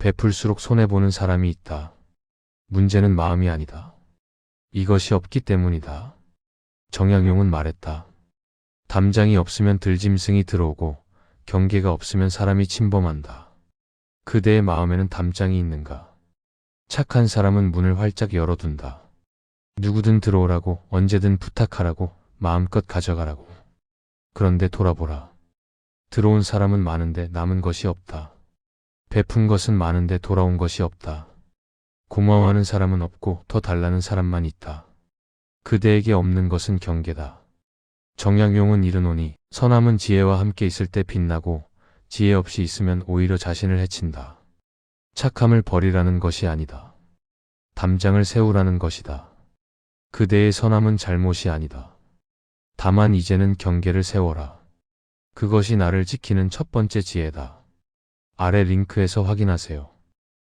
베풀수록 손해보는 사람이 있다. 문제는 마음이 아니다. 이것이 없기 때문이다. 정약용은 말했다. 담장이 없으면 들짐승이 들어오고 경계가 없으면 사람이 침범한다. 그대의 마음에는 담장이 있는가? 착한 사람은 문을 활짝 열어둔다. 누구든 들어오라고 언제든 부탁하라고 마음껏 가져가라고. 그런데 돌아보라. 들어온 사람은 많은데 남은 것이 없다. 베푼 것은 많은데 돌아온 것이 없다. 고마워하는 사람은 없고 더 달라는 사람만 있다. 그대에게 없는 것은 경계다. 정약용은 이르노니 선함은 지혜와 함께 있을 때 빛나고 지혜 없이 있으면 오히려 자신을 해친다. 착함을 버리라는 것이 아니다. 담장을 세우라는 것이다. 그대의 선함은 잘못이 아니다. 다만 이제는 경계를 세워라. 그것이 나를 지키는 첫 번째 지혜다. 아래 링크에서 확인하세요.